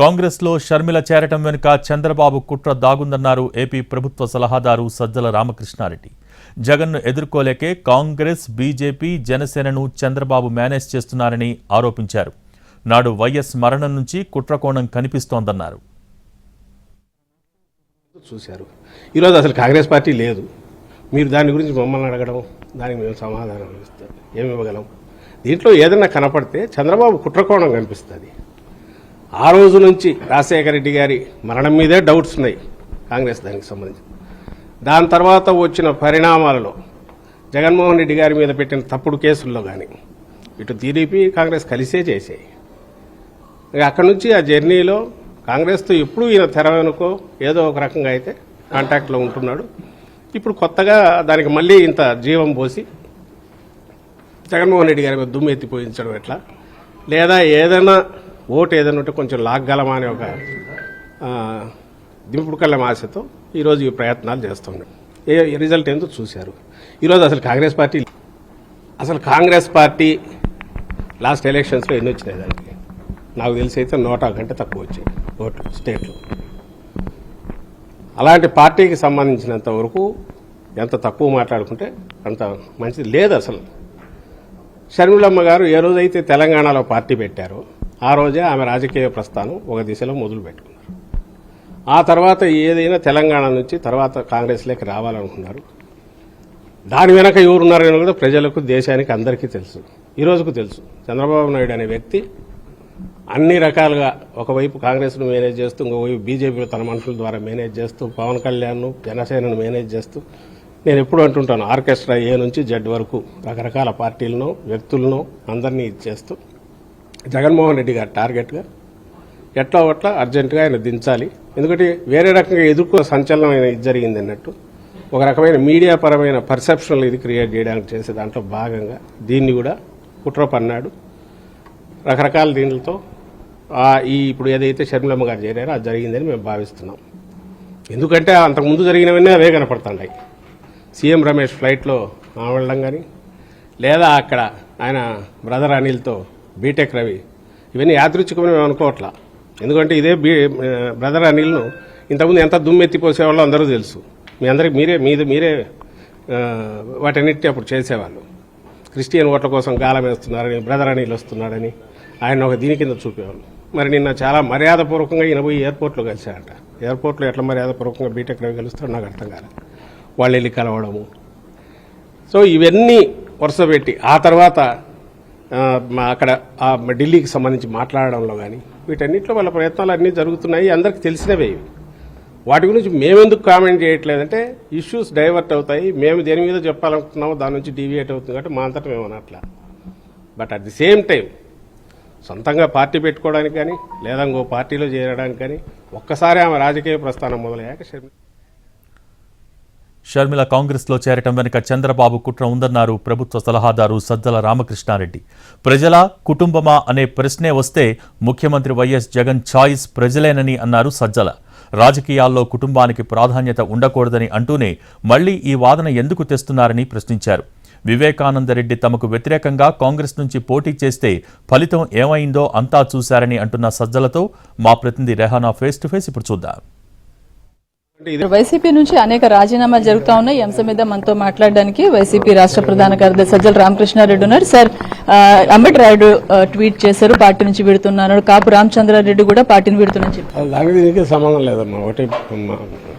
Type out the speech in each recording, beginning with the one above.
కాంగ్రెస్లో షర్మిల చేరటం వెనుక చంద్రబాబు కుట్ర దాగుందన్నారు ఏపీ ప్రభుత్వ సలహాదారు సజ్జల రామకృష్ణారెడ్డి. జగన్ను ఎదుర్కోలేకే కాంగ్రెస్ బీజేపీ జనసేనను చంద్రబాబు మేనేజ్ చేస్తున్నారని ఆరోపించారు. నాడు వైఎస్ మరణం నుంచి కుట్రకోణం కనిపిస్తోందన్నారు. చూశారు. ఈరోజు అసలు కాంగ్రెస్ పార్టీ లేదు. మీరు దాని గురించి మమ్మల్ని అడగడం దానికి మేము సమాధానం ఇస్తాం ఏమి ఇవ్వగలం. దీంట్లో ఏదైనా కనపడితే చంద్రబాబు కుట్రకోణం కనిపిస్తుంది. ఆ రోజు నుంచి రాజశేఖర రెడ్డి గారి మరణం మీదే డౌట్స్ ఉన్నాయి కాంగ్రెస్ దానికి సంబంధించి. దాని తర్వాత వచ్చిన పరిణామాలలో జగన్మోహన్ రెడ్డి గారి మీద పెట్టిన తప్పుడు కేసుల్లో కానీ ఇటు టీడీపీ కాంగ్రెస్ కలిసే చేసాయి ఇక అక్కడి నుంచి ఆ జర్నీలో కాంగ్రెస్తో ఎప్పుడు ఈయన తెరవనుకో ఏదో ఒక రకంగా అయితే కాంటాక్ట్లో ఉంటున్నాడు. ఇప్పుడు కొత్తగా దానికి మళ్ళీ ఇంత జీవం పోసి జగన్మోహన్ రెడ్డి గారి మీద దుమ్మెత్తిపోయించడం ఎట్లా? లేదా ఏదైనా ఓటు ఏదైనా ఉంటే కొంచెం లాగ్గలమా అనే ఒక ఆ, దింపుడు ఆశతో ఈరోజు ఈ ప్రయత్నాలు చేస్తున్నాం ఏ రిజల్ట్ ఏందో చూశారు. ఈరోజు అసలు కాంగ్రెస్ పార్టీ అసలు కాంగ్రెస్ పార్టీ లాస్ట్ ఎలక్షన్స్లో ఎన్ని వచ్చినాయి దానికి? నాకు తెలిసి అయితే నూట కంటే తక్కువ వచ్చాయి ఓట్లు స్టేట్లో. అలాంటి పార్టీకి సంబంధించినంత వరకు ఎంత తక్కువ మాట్లాడుకుంటే అంత మంచిది లేదు అసలు. షర్మిలమ్మ గారు ఏ రోజైతే తెలంగాణలో పార్టీ పెట్టారో ఆ రోజే ఆమె రాజకీయ ప్రస్థానం ఒక దిశలో మొదలు పెట్టుకున్నారు ఆ తర్వాత ఏదైనా తెలంగాణ నుంచి తర్వాత కాంగ్రెస్లోకి రావాలనుకున్నారు. దాని వెనక ఎవరున్నారని కూడా ప్రజలకు దేశానికి అందరికీ తెలుసు. ఈరోజుకు తెలుసు. చంద్రబాబు నాయుడు అనే వ్యక్తి అన్ని రకాలుగా ఒకవైపు కాంగ్రెస్ను మేనేజ్ చేస్తూ ఇంకోవైపు బీజేపీలో తన మనుషుల ద్వారా మేనేజ్ చేస్తూ పవన్ కళ్యాణ్ను జనసేనను మేనేజ్ చేస్తూ నేను ఎప్పుడు అంటుంటాను ఆర్కెస్ట్రా ఏ నుంచి జడ్ వరకు రకరకాల పార్టీలను వ్యక్తులను అందరినీ ఇచ్చేస్తూ జగన్మోహన్ రెడ్డి గారు టార్గెట్గా ఎట్లా ఒట్లా అర్జెంటుగా ఆయన దించాలి. ఎందుకంటే వేరే రకంగా ఎదుర్కొన్న సంచలనమైన ఇది జరిగింది అన్నట్టు. ఒక రకమైన మీడియా పరమైన పర్సెప్షన్లు ఇది క్రియేట్ చేయడానికి చేసే దాంట్లో భాగంగా దీన్ని కూడా కుట్ర పన్నాడు రకరకాల దీనిలతో ఈ ఇప్పుడు ఏదైతే షర్మిలమ్మ గారు చేరారో అది జరిగిందని మేము భావిస్తున్నాం. ఎందుకంటే అంతకుముందు జరిగినవన్నీ అవే కనపడుతున్నాయి సీఎం రమేష్ ఫ్లైట్లో వెళ్ళడం కానీ లేదా అక్కడ ఆయన బ్రదర్ అనిల్తో బీటెక్ రవి ఇవన్నీ యాదృచ్ఛికమని మేము అనుకోవట్లా. ఎందుకంటే ఇదే బీ బ్రదర్ అనిల్ను ఇంతకుముందు ఎంత దుమ్మెత్తిపోసేవాళ్ళు అందరూ తెలుసు. మీ అందరికి మీరే మీద మీరే ఆ, వాటన్నిటి అప్పుడు చేసేవాళ్ళు. క్రిస్టియన్ ఓట్ల కోసం గాలం వేస్తున్నారని బ్రదర్ అనిల్ వస్తున్నాడని ఆయన ఒక దీని కింద చూపేవాళ్ళు. మరి నిన్న చాలా మర్యాదపూర్వకంగా ఈయన పోయి ఎయిర్పోర్ట్లో కలిశారట ఎయిర్పోర్ట్లో ఎట్లా మర్యాదపూర్వకంగా బీటెక్ రవి కలుస్తాడు నాకు అర్థం కాలేదు వాళ్ళు వెళ్ళి కలవడము. సో ఇవన్నీ వరుస పెట్టి ఆ తర్వాత అక్కడ ఢిల్లీకి సంబంధించి మాట్లాడడంలో కానీ వీటన్నిటిలో వాళ్ళ ప్రయత్నాలు అన్నీ జరుగుతున్నాయి అందరికి తెలిసినవే వాటి గురించి మేమెందుకు కామెంట్ చేయట్లేదంటే ఇష్యూస్ డైవర్ట్ అవుతాయి మేము దేని మీద చెప్పాలనుకుంటున్నామో దాని నుంచి డీవియేట్ అవుతుంది కాబట్టి మా అంతటా మేము అనట్లా. But at the same time సొంతంగా పార్టీ పెట్టుకోవడానికి కానీ లేదా ఇంకో పార్టీలో చేరడానికి కానీ ఒక్కసారి ఆమె రాజకీయ ప్రస్థానం మొదలయ్యాక షర్మి షర్మిల కాంగ్రెస్లో చేరటం వెనుక చంద్రబాబు కుట్ర ఉందన్నారు ప్రభుత్వ సలహాదారు సజ్జల రామకృష్ణారెడ్డి. ప్రజల కుటుంబమా అనే ప్రశ్నే వస్తే ముఖ్యమంత్రి వైఎస్ జగన్ ఛాయిస్ ప్రజలేనని అన్నారు సజ్జల. రాజకీయాల్లో కుటుంబానికి ప్రాధాన్యత ఉండకూడదని అంటూనే మళ్ళీ ఈ వాదన ఎందుకు తెస్తున్నారని ప్రశ్నించారు. వివేకానందరెడ్డి తమకు వ్యతిరేకంగా కాంగ్రెస్ నుంచి పోటీ చేస్తే ఫలితం ఏమైందో అంతా చూశారని అంటున్న సజ్జలతో మా ప్రతినిధి రెహానా ఫేస్ టు ఫేస్ ఇప్పుడు చూద్దాం. వైసీపీ నుంచి అనేక రాజీనామాలు జరుగుతా ఉన్నాయి. ఈ అంశం మీద మనతో మాట్లాడడానికి వైసీపీ రాష్ట్ర ప్రధాన కార్యదర్శి సజ్జల రామకృష్ణారెడ్డి ఉన్నారు. సార్ ఆ, అంబటి రాయుడు ఆ, ట్వీట్ చేశారు పార్టీ నుంచి విడుతున్నాను. కాపు రామచంద్రారెడ్డి కూడా పార్టీని విడుతున్నా చెప్పారు అది దానికి దీనికి సంబంధం లేదమ్మా. ఒకటి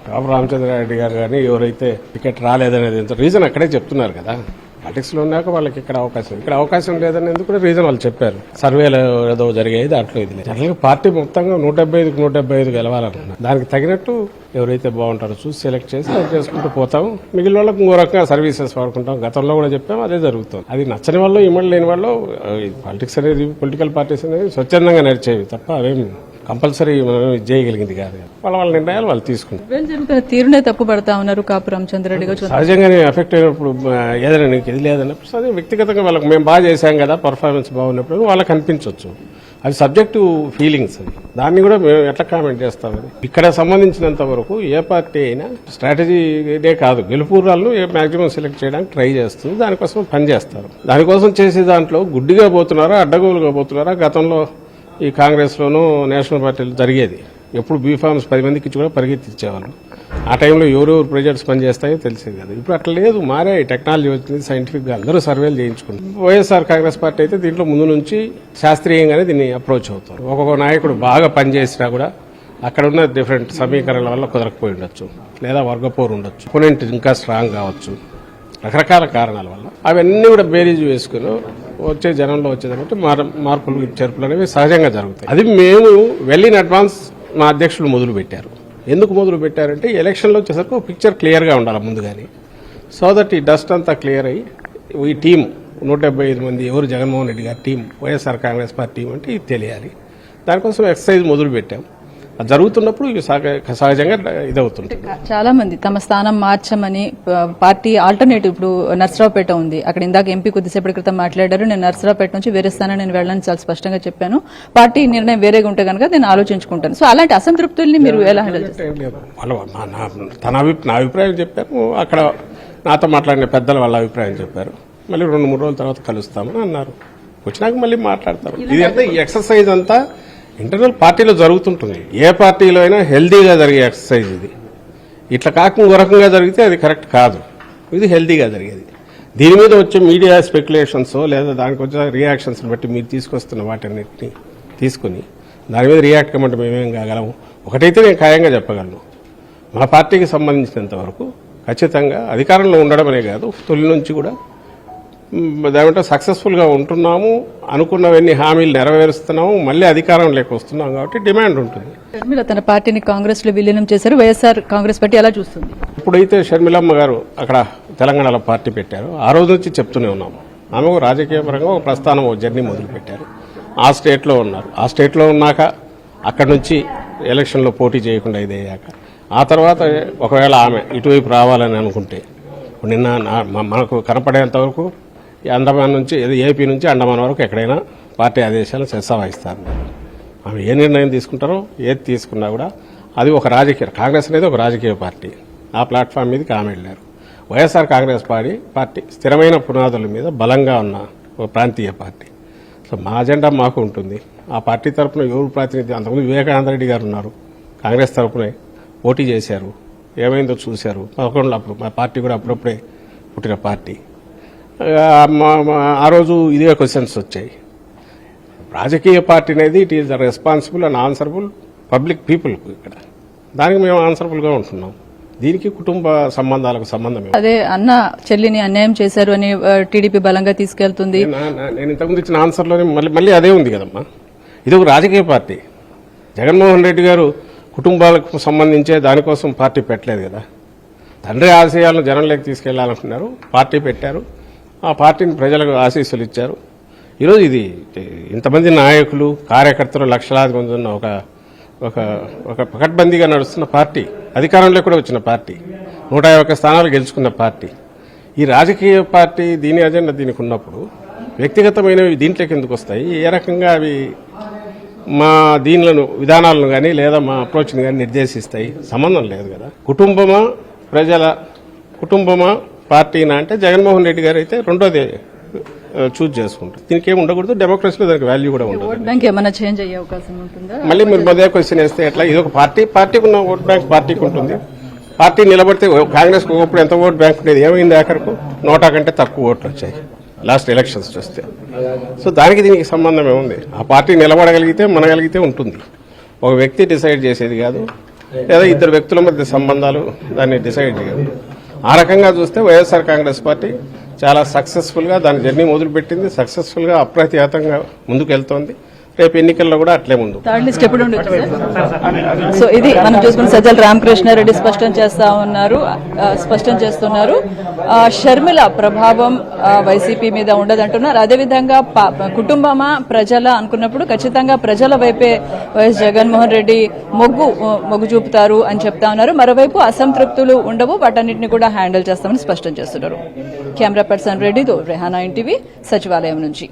కాపు రామచంద్రారెడ్డి గారు కానీ ఎవరైతే టికెట్ రాలేదనేది రీజన్ అక్కడే చెప్తున్నారు కదా. పాలిటిక్స్లో ఉన్నాక వాళ్ళకి ఇక్కడ అవకాశం ఇక్కడ అవకాశం లేదని కూడా రీజన్ వాళ్ళు చెప్పారు. సర్వేలో ఏదో జరిగేది దాంట్లో ఇది లేదు. జనరల్గా పార్టీ మొత్తంగా నూట డెబ్బై ఐదుకి నూట డెబ్బై ఐదు గెలవాలనుకున్నారు దానికి తగినట్టు ఎవరైతే బాగుంటారో చూసి సెలెక్ట్ చేసి అది చేసుకుంటూ పోతాం. మిగిలిన వాళ్ళకి ఇంకో రకంగా సర్వీసెస్ వాడుకుంటాం. గతంలో కూడా చెప్పాం అదే జరుగుతుంది. అది నచ్చని వాళ్ళు ఇమ్మడి లేని వాళ్ళు పాలిటిక్స్ అనేది పొలిటికల్ పార్టీస్ అనేది స్వచ్ఛందంగా నడిచేవి తప్ప అవేమి కంపల్సరీ చేయగలిగింది కాదు వాళ్ళ వాళ్ళ నిర్ణయాలు వాళ్ళు తీసుకుంటారు. వీళ్ళు జరుగుతున్న తీరునే తప్పు పడతా ఉన్నారు కాపు రామచంద్రారెడ్డి గారు. సహజంగానే ఎఫెక్ట్ అయినప్పుడు ఏదైనా నీకు ఇది లేదన్నప్పుడు అదే వ్యక్తిగతంగా వాళ్ళకి మేము బాగా చేశాం కదా పర్ఫార్మెన్స్ బాగున్నప్పుడు వాళ్ళకి అనిపించవచ్చు అది సబ్జెక్టు ఫీలింగ్స్ అది. దాన్ని కూడా మేము ఎట్లా కామెంట్ చేస్తాం అది? ఇక్కడ సంబంధించినంత వరకు ఏ పార్టీ అయినా స్ట్రాటజీ ఇదే కాదు. గెలుపూరాలను మాక్సిమం సెలెక్ట్ చేయడానికి ట్రై చేస్తుంది. దానికోసం పని చేస్తారు. దానికోసం చేసే దాంట్లో గుడ్డిగా పోతున్నారా అడ్డగోలుగా పోతున్నారా గతంలో ఈ కాంగ్రెస్లోనూ నేషనల్ పార్టీలు జరిగేది. ఎప్పుడు బీఫామ్స్ పది మందికి ఇచ్చి కూడా పరిగెత్తిచ్చేవాళ్ళు. ఆ టైంలో ఎవరెవరు ప్రెజర్స్ పనిచేస్తాయో తెలిసేది కదా. ఇప్పుడు అట్లా లేదు మారే టెక్నాలజీ వచ్చింది సైంటిఫిక్గా అందరూ సర్వేలు చేయించుకుంటారు. వైఎస్ఆర్ కాంగ్రెస్ పార్టీ అయితే దీంట్లో ముందు నుంచి శాస్త్రీయంగానే దీన్ని అప్రోచ్ అవుతారు. ఒక్కొక్క నాయకుడు బాగా పనిచేసినా కూడా అక్కడ ఉన్న డిఫరెంట్ సమీకరణల వల్ల కుదరకపోయి ఉండొచ్చు లేదా వర్గపోరు ఉండొచ్చు ఒపోనెంట్ ఇంకా స్ట్రాంగ్ కావచ్చు. రకరకాల కారణాల వల్ల. అవన్నీ కూడా బేరీజ్ వేసుకుని వచ్చే జనంలో వచ్చేదానికి మార్ మార్పులు చేర్పులు అనేవి సహజంగా జరుగుతాయి. అది మేము వెళ్ళిన అడ్వాన్స్ మా అధ్యక్షులు మొదలు పెట్టారు. ఎందుకు మొదలు పెట్టారంటే ఎలక్షన్లో వచ్చేసరికి ఒక పిక్చర్ క్లియర్గా ఉండాలి ముందుగానే సో దట్ ఈ డస్ట్ అంతా క్లియర్ అయ్యి ఈ టీం నూట డెబ్బై ఐదు మంది ఎవరు? జగన్మోహన్ రెడ్డి గారి team YSR Congress party team అంటే ఇది తెలియాలి. దానికోసం ఎక్సర్సైజ్ మొదలు పెట్టాం. జరుగుతున్నప్పుడు సహజంగా ఇదవుతుంది చాలా మంది తమ స్థానం మార్చమని పార్టీ ఆల్టర్నేటివ్ ఇప్పుడు నర్సరావుపేట ఉంది. అక్కడ ఇందాక ఎంపీ కొద్దిసేపటి క్రితం మాట్లాడారు. నేను నర్సరావుపేట నుంచి వేరే స్థానం నేను వెళ్ళాలని చాలా స్పష్టంగా చెప్పాను. పార్టీ నిర్ణయం వేరేగా ఉంటే కనుక నేను ఆలోచించుకుంటాను. సో అలాంటి అసంతృప్తుల్ని మీరు ఎలా హ్యాండిల్ తన నా అభిప్రాయం చెప్పారు. అక్కడ నాతో మాట్లాడిన పెద్దలు వాళ్ళ అభిప్రాయం చెప్పారు. మళ్ళీ రెండు మూడు రోజుల తర్వాత కలుస్తామని అన్నారు. వచ్చినాక మళ్ళీ మాట్లాడతారు. ఇది అంతా ఈ ఎక్సర్సైజ్ అంతా ఇంటర్నల్ పార్టీలో జరుగుతుంటుంది. ఏ పార్టీలో అయినా హెల్దీగా జరిగే ఎక్సర్సైజ్ ఇది. ఇట్లా కాకుండా ఇంకో రకంగా జరిగితే అది కరెక్ట్ కాదు. ఇది హెల్దీగా జరిగేది. దీని మీద వచ్చే మీడియా స్పెక్యులేషన్స్ లేదా దానికి వచ్చే రియాక్షన్స్ బట్టి మీరు తీసుకొస్తున్న వాటన్నిటిని తీసుకుని దాని మీద రియాక్ట్ కమ్మంటే మేమేం కాగలము? ఒకటైతే నేను ఖాయంగా చెప్పగలను. మా పార్టీకి సంబంధించినంత వరకు ఖచ్చితంగా అధికారంలో ఉండడమనే కాదు తొలి నుంచి కూడా దాంట్లో సక్సెస్ఫుల్గా ఉంటున్నాము అనుకున్నవన్నీ హామీలు నెరవేరుస్తున్నాము మళ్ళీ అధికారం లేక వస్తున్నాం కాబట్టి డిమాండ్ ఉంటుంది. షర్మిల తన పార్టీని కాంగ్రెస్లో విలీనం చేశారు వైఎస్ఆర్ కాంగ్రెస్ పార్టీ ఎలా చూస్తుంది? ఇప్పుడైతే షర్మిలమ్మ గారు అక్కడ తెలంగాణలో పార్టీ పెట్టారు. ఆ రోజు నుంచి చెప్తూనే ఉన్నాము. ఆమె రాజకీయ పరంగా ఒక ప్రస్థానం జర్నీ మొదలు పెట్టారు ఆ స్టేట్లో ఉన్నారు. ఆ స్టేట్లో ఉన్నాక అక్కడి నుంచి ఎలక్షన్లో పోటీ చేయకుండా ఇదయ్యాక ఆ తర్వాత ఒకవేళ ఆమె ఇటువైపు రావాలని అనుకుంటే నిన్న మనకు కనపడేంత వరకు అండమాన్ నుంచి ఏపీ నుంచి అండమాన్ వరకు ఎక్కడైనా పార్టీ ఆదేశాలు శిరసా వహిస్తారు ఆమె ఏ నిర్ణయం తీసుకుంటారో ఏది తీసుకున్నా కూడా అది ఒక రాజకీయ కాంగ్రెస్ అనేది ఒక రాజకీయ పార్టీ. ఆ ప్లాట్ఫామ్ మీదకి ఆమె వెళ్ళారు. వైఎస్ఆర్ కాంగ్రెస్ పార్టీ పార్టీ స్థిరమైన పునాదుల మీద బలంగా ఉన్న ఒక ప్రాంతీయ పార్టీ. సో మా అజెండా మాకు ఉంటుంది. ఆ పార్టీ తరపున ఎవరు ప్రాతినిధ్యం? అంతకుముందు వివేకానంద రెడ్డి గారు ఉన్నారు. కాంగ్రెస్ తరఫునే పోటీ చేశారు. ఏమైందో చూశారు. పదకొండులో అప్పుడు మా పార్టీ కూడా అప్పుడప్పుడే పుట్టిన పార్టీ. ఆ, మా- మా- ఆ రోజు ఇదే క్వశ్చన్స్ వచ్చాయి. రాజకీయ పార్టీ అనేది it is responsible and answerable public people ఇక్కడ. దానికి మేము ఆన్సరబుల్గా ఉంటున్నాం. దీనికి కుటుంబ సంబంధాలకు సంబంధం? అదే అన్న చెల్లిని అన్యాయం చేశారు అని టీడీపీ బలంగా తీసుకెళ్తుంది. నేను ఇంతకుముందు ఇచ్చిన ఆన్సర్లోనే మళ్ళీ మళ్ళీ అదే ఉంది కదమ్మా. ఇది ఒక రాజకీయ పార్టీ. జగన్మోహన్ రెడ్డి గారు కుటుంబాలకు సంబంధించే దానికోసం పార్టీ పెట్టలేదు కదా. తండ్రి ఆశయాలను జనంలోకి తీసుకెళ్ళాలనుకున్నారు పార్టీ పెట్టారు. ఆ పార్టీని ప్రజలకు ఆశీస్సులు ఇచ్చారు. ఈరోజు ఇది ఇంతమంది నాయకులు కార్యకర్తలు లక్షలాది మంది ఉన్న ఒక ఒక ఒక పకడ్బందీగా నడుస్తున్న పార్టీ అధికారంలో కూడా వచ్చిన పార్టీ నూట యాభై స్థానాలు గెలుచుకున్న పార్టీ. ఈ రాజకీయ పార్టీ దీని అజెండా దీనికి ఉన్నప్పుడు వ్యక్తిగతమైనవి దీంట్లోకి ఎందుకు వస్తాయి? ఏ రకంగా అవి మా దీనిలను విధానాలను కానీ లేదా మా అప్రోచ్ని కానీ నిర్దేశిస్తాయి? సంబంధం లేదు కదా. కుటుంబమా ప్రజల కుటుంబమా పార్టీనా అంటే జగన్మోహన్ రెడ్డి గారు అయితే రెండోది చూజ్ చేసుకుంటారు. దీనికి ఏమి ఉండకూడదు డెమోక్రసీలో దానికి వాల్యూ కూడా ఉండదు. ఓట్ బ్యాంక్ ఏమైనా చేంజ్ అయ్యే అవకాశం ఉంటుందా? మళ్ళీ మీరు మొదలే క్వశ్చన్ వేస్తే ఎట్లా ఇది ఒక పార్టీ పార్టీకి ఉన్న ఓట్ బ్యాంక్ పార్టీకి ఉంటుంది. పార్టీ నిలబడితే కాంగ్రెస్ ఒకప్పుడు ఎంత ఓట్ బ్యాంక్ ఉండేది ఏమైంది ఆఖరకు? నోటా కంటే తక్కువ ఓట్లు వచ్చాయి లాస్ట్ ఎలక్షన్స్ చూస్తే. సో దానికి దీనికి సంబంధం ఏముంది? ఆ పార్టీ నిలబడగలిగితే మనగలిగితే ఉంటుంది. ఒక వ్యక్తి డిసైడ్ చేసేది కాదు లేదా ఇద్దరు వ్యక్తుల మధ్య సంబంధాలు దాన్ని డిసైడ్ చేయదు ఆ రకంగా చూస్తే వైఎస్ఆర్ కాంగ్రెస్ పార్టీ చాలా సక్సెస్ఫుల్గా దాని జర్నీ మొదలుపెట్టింది. సక్సెస్ఫుల్గా అప్రతిహతంగా ముందుకు వెళ్తోంది రేపు ఎన్నికల్లో కూడా అట్లే ముందు. థర్డ్ లిస్ట్ ఎప్పుడు సో ఇది మనం చూసుకున్న సజ్జల రామకృష్ణారెడ్డి స్పష్టం చేస్తా ఉన్నారు స్పష్టం చేస్తున్నారు. షర్మిల ప్రభావం వైసీపీ మీద ఉండదంటున్నారు. అదేవిధంగా కుటుంబమా ప్రజల అనుకున్నప్పుడు ఖచ్చితంగా ప్రజల వైపే వైఎస్ జగన్మోహన్ రెడ్డి మొగ్గు మొగ్గు చూపుతారు అని చెప్తా ఉన్నారు. మరోవైపు అసంతృప్తులు ఉండవు వాటన్నిటిని కూడా హ్యాండిల్ చేస్తామని స్పష్టం చేస్తున్నారు. కెమెరా పర్సన్ రెడ్డితో రెహానా ఇంటివి సచివాలయం నుంచి.